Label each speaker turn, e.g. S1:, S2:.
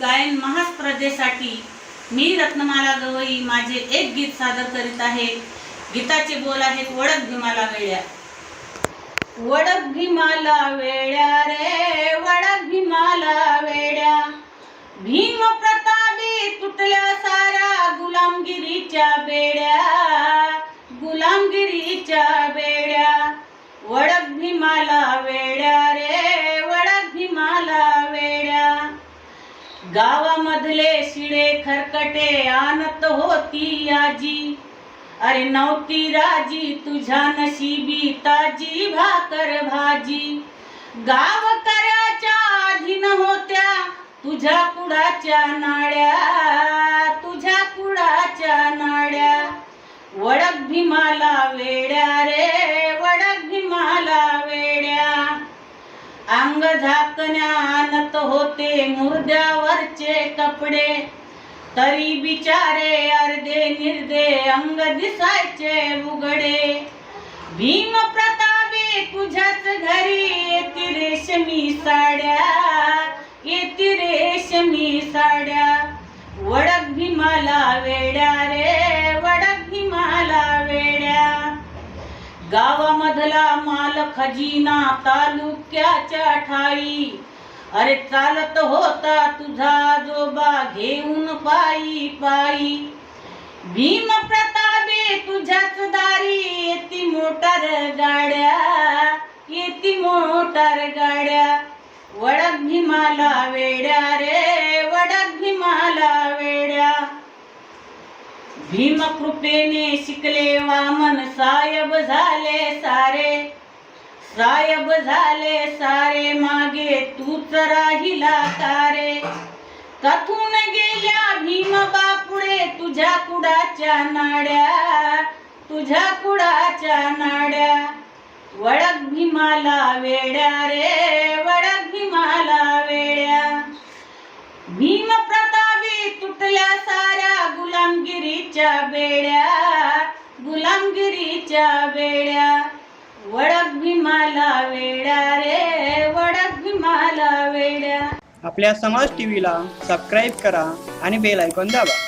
S1: गायन महास्पर्धेसाठी मी रत्नमाला गवई माझे एक गीत सादर करीत आहे. गीताचे बोल आहेत वडक भीमाला वेळ्या वडक भीमाला वेळ्या रे वडक भीमाला वेड्या. भीम प्रतापी तुटल्या साऱ्या गुलामगिरीच्या बेड्या. गुलामगिरीच्या बेड्या. वडक भीमाला गावामधले शिळे खरकटे आणत होती आजी. अरे नव्हती राजी तुझ्या नशिबी ताजी भाकर भाजी. गावकऱ्याच्या अधीन होत्या तुझ्या कुडाच्या नाड्या तुझ्या कुडाच्या नाड्या. वडक भीमाला वेड्या रे अंग झाकण्या आणत होते मुर्द्यावरचे कपडे. तरी बिचारे अर्धे निर्दे अंग दिसायचे उघडे. भीम प्रतापे तुझ्याच घरी येती रेशमी साड्या. येती रेशमी साड्या. वडक भीमाला वेळ गावामधला माल खजिना तालुक्याच्या ठाई. अरे चालत होता तुझा आजोबा घेऊन पायी पायी. भीम प्रतापे तुझ्याच दारी येती मोटार गाड्या येती मोटार गाड्या. वडक भीमाला वेड्या रे वडक भीमाला वेड्या भीम कृपेने शिकले वामन सायब झाले सारे. सायब झाले सारे मागे तूच राहिला तारे. कथून गेल्या भीम बापुडे तुझ्या कुडाच्या नाड्या तुझ्या कुडाच्या नाड्या. वळक भीमाला वेड्या रे वडक भीमाला वेड्या भीम प्रतापी तुटल्या साऱ्या गुलामगिरीच्या बेड्या गुलामगिरीच्या बेड्या वडक भीमाला वेड्या रे वडक भीमाला वेड्या.
S2: आपल्या समाज टीव्हीला सबस्क्राईब करा आणि बेल ऐकून दाबा.